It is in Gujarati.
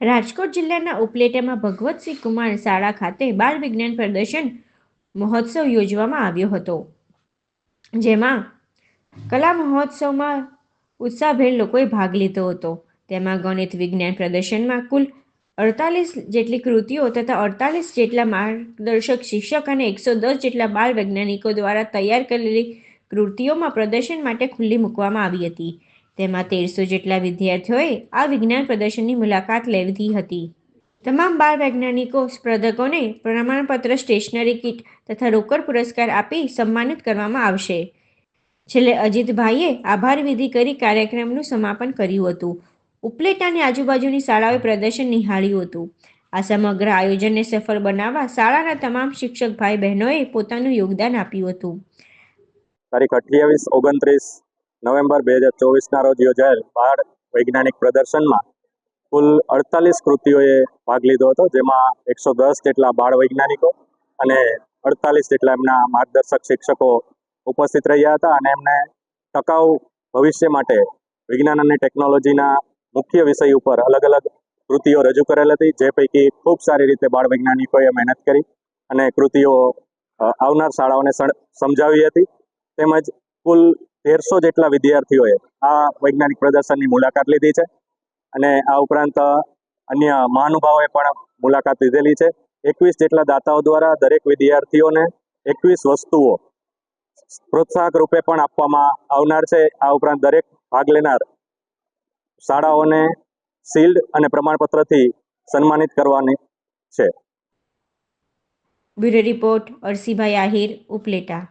રાજકોટ જિલ્લાના ઉપલેટામાં ભગવતસિંહ કુમાર શાળા ખાતે બાળ વિજ્ઞાન પ્રદર્શન મહોત્સવ યોજવામાં આવ્યો હતો. જેમાં કલા મહોત્સવમાં ઉત્સાહભેર લોકોએ ભાગ લીધો હતો. તેમાં ગણિત વિજ્ઞાન પ્રદર્શનમાં કુલ અડતાલીસ જેટલી કૃતિઓ તથા અડતાલીસ જેટલા માર્ગદર્શક શિક્ષક અને એકસો દસ જેટલા બાળ વૈજ્ઞાનિકો દ્વારા તૈયાર કરેલી કૃતિઓમાં પ્રદર્શન માટે ખુલ્લી મૂકવામાં આવી હતી. તેમાં તેરસો જેટલા વિદ્યાર્થીઓએ આ વિજ્ઞાન પ્રદર્શનની મુલાકાત લેવી હતી. તમામ બાળ વૈજ્ઞાનિકો, સ્પર્ધકોને પ્રમાણપત્ર, સ્ટેશનરી કિટ તથા રોકડ પુરસ્કાર આપી સન્માનિત કરવામાં આવશે. છેલ્લે અજીતભાઈએ આભાર વિધિ કરી કાર્યક્રમનું સમાપન કર્યું હતું. ઉપલેટાની આજુબાજુની શાળાઓએ પ્રદર્શન નિહાળ્યું હતું. આ સમગ્ર આયોજનને સફળ બનાવવા શાળાના તમામ શિક્ષક ભાઈ બહેનોએ પોતાનું યોગદાન આપ્યું હતું. તારીખ અઠ્યાવીસ ઓગણત્રીસ નવેમ્બર બે હજાર ચોવીસના રોજ યોજાયેલ બાળ વૈજ્ઞાનિક પ્રદર્શનમાં કુલ અડતાલીસ કૃતિઓએ ભાગ લીધો હતો, જેમાં એકસો દસ જેટલા બાળ વૈજ્ઞાનિકો અને અડતાલીસ જેટલા એમના માર્ગદર્શક શિક્ષકો ઉપસ્થિત રહ્યા હતા અને એમને ટકાઉ ભવિષ્ય માટે વિજ્ઞાન અને ટેકનોલોજીના મુખ્ય વિષય ઉપર અલગ અલગ કૃતિઓ રજૂ કરેલ હતી, જે પૈકી ખૂબ સારી રીતે બાળ વૈજ્ઞાનિકોએ મહેનત કરી અને કૃતિઓ આવનાર શાળાઓને સમજાવી હતી. તેમજ કુલ તેરસો જેટલા વિદ્યાર્થીઓએ આ વૈજ્ઞાનિક પ્રદર્શનની મુલાકાત લીધી છે. અને આ ઉપરાંત અન્ય મહાનુભાવોએ પણ મુલાકાત લીધેલી છે. એકવીસ જેટલા દાતાઓ દ્વારા દરેક વિદ્યાર્થીઓને એકવીસ વસ્તુઓ પ્રોત્સાહક રૂપે પણ આપવામાં આવનાર છે. આ ઉપરાંત દરેક ભાગ લેનાર શાળાઓને શિલ્ડ અને પ્રમાણપત્રથી સન્માનિત કરવાની છે. Bureau report Arsibhai Ahir, Upleta.